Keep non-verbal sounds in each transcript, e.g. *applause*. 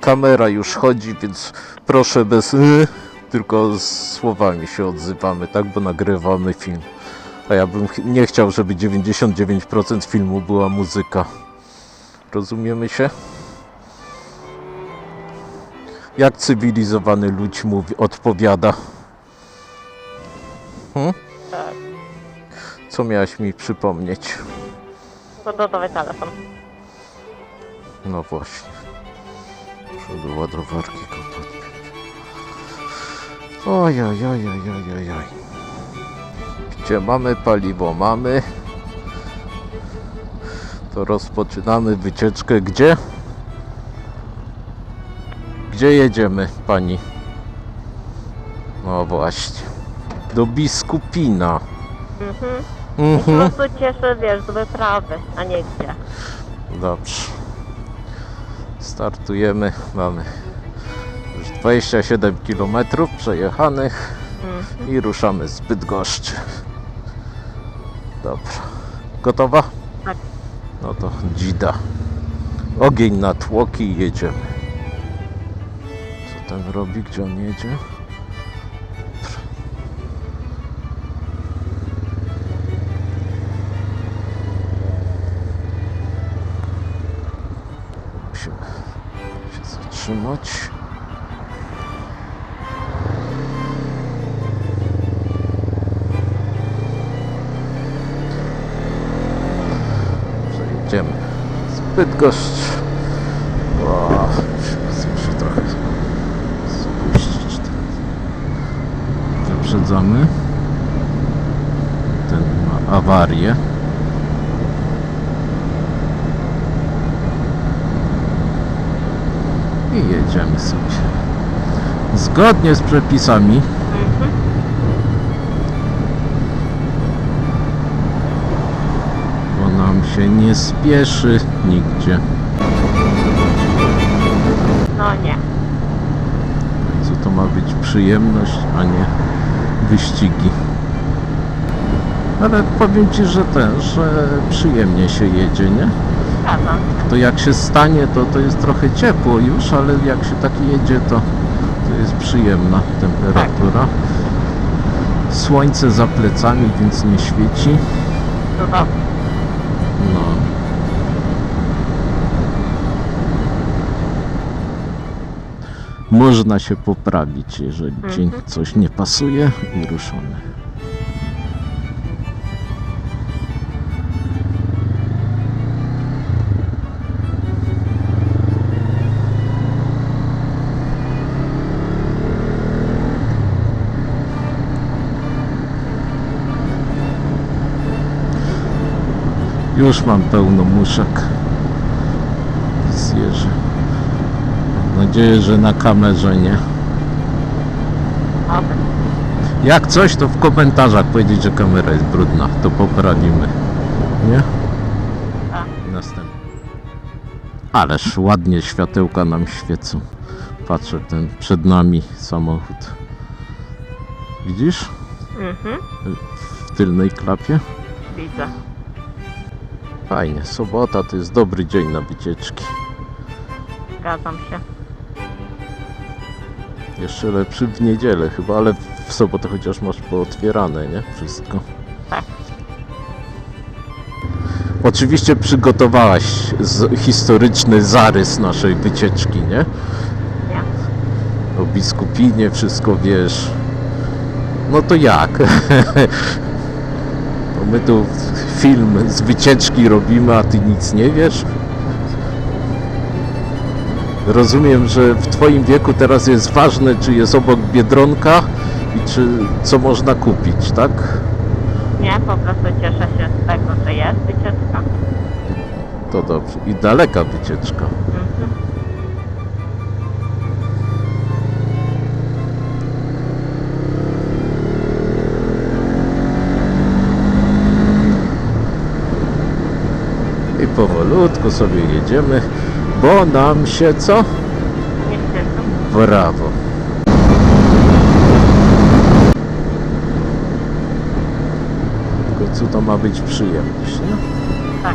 kamera już chodzi, więc proszę bez y, tylko słowami się odzywamy, tak, bo nagrywamy film. A ja bym nie chciał, żeby 99% filmu była muzyka. Rozumiemy się? Jak cywilizowany ludź mówi, odpowiada. Hmm? Tak. Co miałaś mi przypomnieć? Gotowy telefon. No właśnie. Muszę do ładowarki go podpiąć. Oj, oj, oj, oj, oj, oj. Gdzie mamy paliwo? Mamy. To rozpoczynamy wycieczkę. Gdzie? Gdzie jedziemy, pani? No właśnie. Do Biskupina. Mhm. Mhm. Po prostu cieszę, wiesz, z wyprawy, a nie gdzie. Dobrze. Startujemy. Mamy już 27 km przejechanych Mhm. i ruszamy z Bydgoszczy. Dobra. Gotowa? Tak. No to dzida. Ogień na tłoki i jedziemy. Co ten robi? Gdzie on jedzie? Zatrzymać. Przejedziemy. Zbyt gość. O, muszę trochę spuścić ten. Wyprzedzamy. Ten ma awarię. I jedziemy sobie. Zgodnie z przepisami. Bo nam się nie spieszy nigdzie. No nie. Co to ma być przyjemność, a nie wyścigi. Ale powiem Ci, że ten, że przyjemnie się jedzie, nie? To jak się stanie, to to jest trochę ciepło już, ale jak się tak jedzie, to, to jest przyjemna temperatura. Słońce za plecami, więc nie świeci. No. Można się poprawić, jeżeli Mhm. coś nie pasuje i ruszamy. Już mam pełno muszek. Zjeżdżę. Mam nadzieję, że na kamerze nie. Jak coś, to w komentarzach powiedzieć, że kamera jest brudna. To poprawimy. Nie? Następny. Ależ ładnie światełka nam świecą. Patrzę, ten przed nami samochód. Widzisz? Mhm. W tylnej klapie. Widzę. Fajnie. Sobota to jest dobry dzień na wycieczki. Zgadzam się. Jeszcze lepszy w niedzielę chyba, ale w sobotę chociaż masz pootwierane, nie? Wszystko. Tak. Oczywiście przygotowałaś historyczny zarys naszej wycieczki, nie? Nie. O biskupinie wszystko wiesz. No to jak? *laughs* My tu film z wycieczki robimy, a ty nic nie wiesz? Rozumiem, że w twoim wieku teraz jest ważne, czy jest obok Biedronka i czy co można kupić, tak? Nie, po prostu cieszę się z tego, że jest wycieczka. To dobrze. I daleka wycieczka. Powolutku sobie jedziemy, bo nam się co? Brawo. Tylko co to ma być przyjemność, nie? Tak.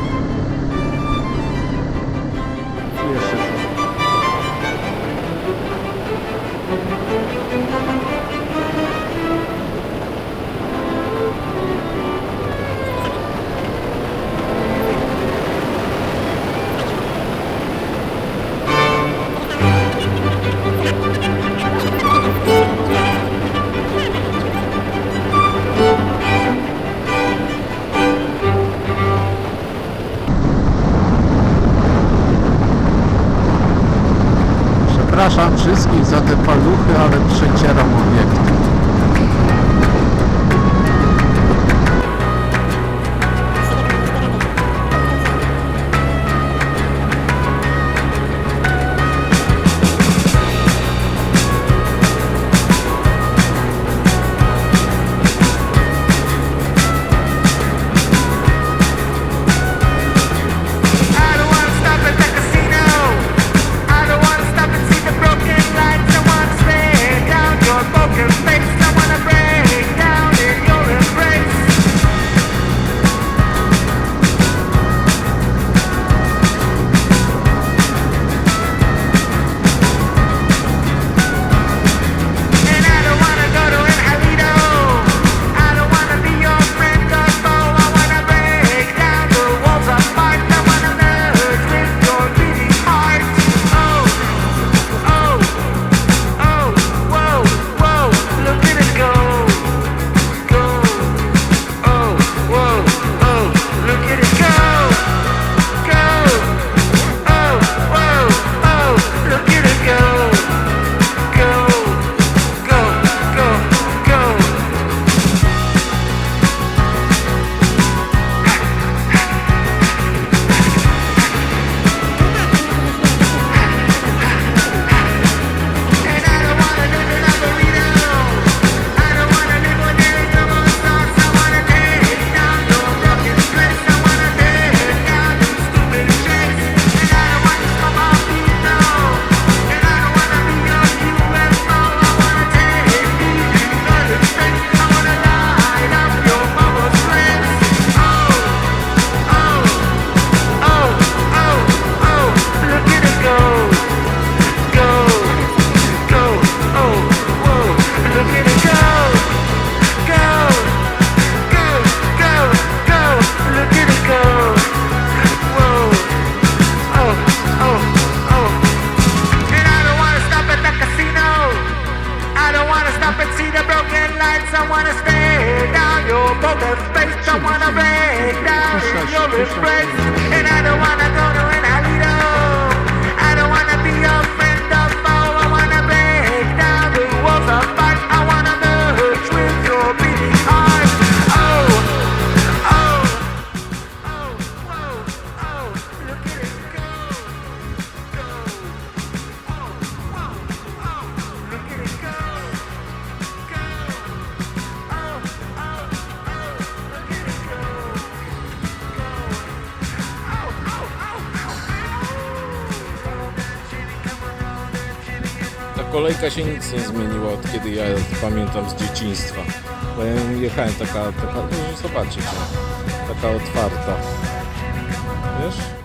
Przepraszam wszystkich za te paluchy, ale przecieram obiekty. this place, and I don't wanna kolejka się nic nie zmieniła od kiedy ja pamiętam z dzieciństwa. Bo ja jechałem taka, taka, no zobaczycie, no, taka otwarta. Wiesz?